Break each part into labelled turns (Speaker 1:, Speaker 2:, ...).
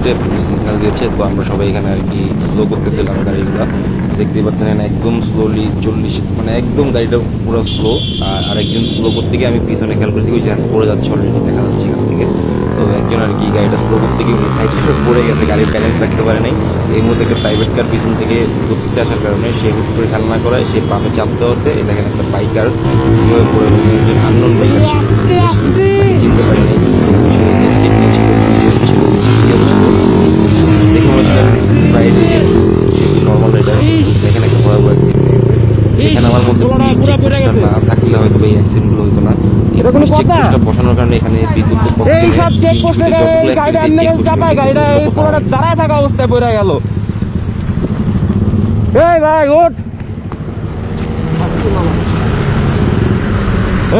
Speaker 1: Step signal দিয়েছে। তো আমরা সবাই এখানে আর কি স্লো করতেছিলাম গাড়িগুলো। দেখতেই পাচ্ছেন এখানে একদম স্লোলি চল্লিশ মানে একদম গাড়িটা পুরো স্লো আর আরেকজন স্লো করতে গিয়ে আমি পিছনে খেয়াল করতে গিয়ে যেখানে পড়ে যাচ্ছে অলরেডি দেখা যাচ্ছে এখান থেকে। তো একজন আর কি গাড়িটা স্লো করতে গিয়ে সাইড করে পড়ে গেছে, গাড়ির ব্যালেন্স রাখতে পারে নাই। এই মুহূর্তে একটা প্রাইভেট কার পিছন থেকে গতিতে আসার কারণে সে হুট করে খেয়াল না করায়, সে পাম্পে চাপতে হতে দেখেন একটা বাইকার কীভাবে পড়ে। আননোন বাইকার ছিল। না থাকলে হয়তো এই অ্যাক্সিডেন্টগুলো হতো না।
Speaker 2: কথা?
Speaker 1: চেকপোস্টটা বসানোর কারণে এখানে বিদ্যুৎ
Speaker 2: এই সব চেক পোস্টে গাড়িটা এমনি করে চাপায় গাড়িটা এই পুরোটা দাঁড়ায় থাকা অবস্থায় পড়ে গেল। এই ভাই ওঠ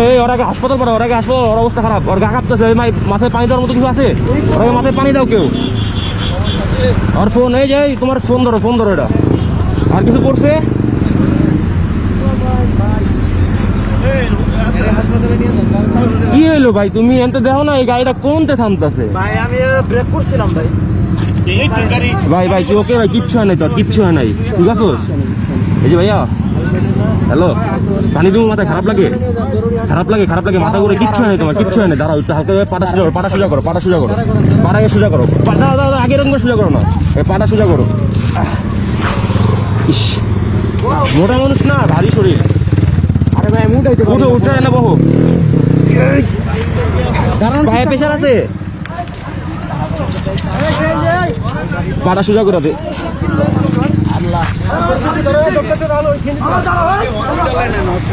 Speaker 2: এই ওর আগে হাসপাতাল পড়ে ওর আগে হাসপাতাল ওর অবস্থা খারাপ। ওর গা কাঁপতেছে এই মাই মাথায় পানি দেওয়ার মতো কিছু আছে? ওর আগে মাথায় পানি দাও কেউ। আর ফোন এই যে এই তোমার ফোন ধরো ফোন ধরো এটা। আর কিছু পড়ছে কি হইল ভাই তুমি এনতে দেখো না এই গাড়িটা কোনতে থামতেছে?
Speaker 3: ভাই আমি ব্রেক করছিলাম ভাই।
Speaker 2: ভাই ভাই কি ওকে ভাই কিচ্ছু হয় নাই তোর কিচ্ছু হয় নাই। ঠিক আছে? এই যে ভাইয়া হ্যালো পানি তুমি মাথায় খারাপ লাগে? খারাপ লাগে খারাপ লাগে মাথা করে কিচ্ছু হয় নাই তোমার কিচ্ছু হয় নাই। দাঁড়াও একটু হালকা পাটা সোজা করো পাটা সোজা করো পাটা সোজা করো। পাটাকে সোজা করো। দাঁড়াও দাঁড়াও, আগে রঙ সোজা করো না। এই পাটা সোজা করো। ইস মোটা মানুষ না ভারী শরীর।
Speaker 3: আরে ভাই উঠাইতে
Speaker 2: উঠো উঠে না বহু। ভাইয়ের পেশার আছে? পাটা সোজা করে দে।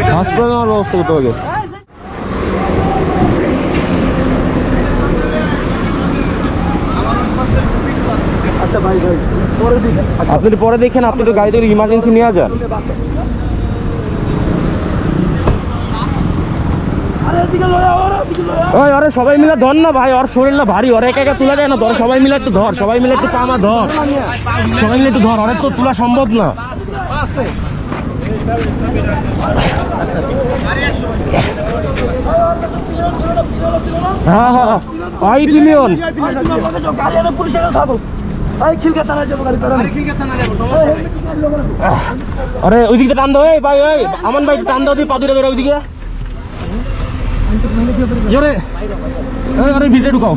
Speaker 2: হাসপাতালে আমার ব্যবস্থা করতে হবে। আপনি পরে দেখেন আপনি তো গাড়িতে ইমার্জেন্সি নিয়ে যান ওই আরে সবাই মিলে ধর না ভাই, ওর শরীরটা ভারী, ওর একা একা তোলা যায় না, ধর, সবাই মিলে একটু ধর, সবাই মিলে একটু কামা ধর, সবাই মিলে একটু ধর অনেক তো তোলা সম্ভব না। হ্যাঁ হ্যাঁ
Speaker 3: গাড়ি আরে,
Speaker 2: ওইদিকে টান এই ভাই ওই আমান ভাই টান দাও দিয়ে পাদুরে ধরে, ওইদিকে। জোরে। আরে ভিতরে ঢুকাও।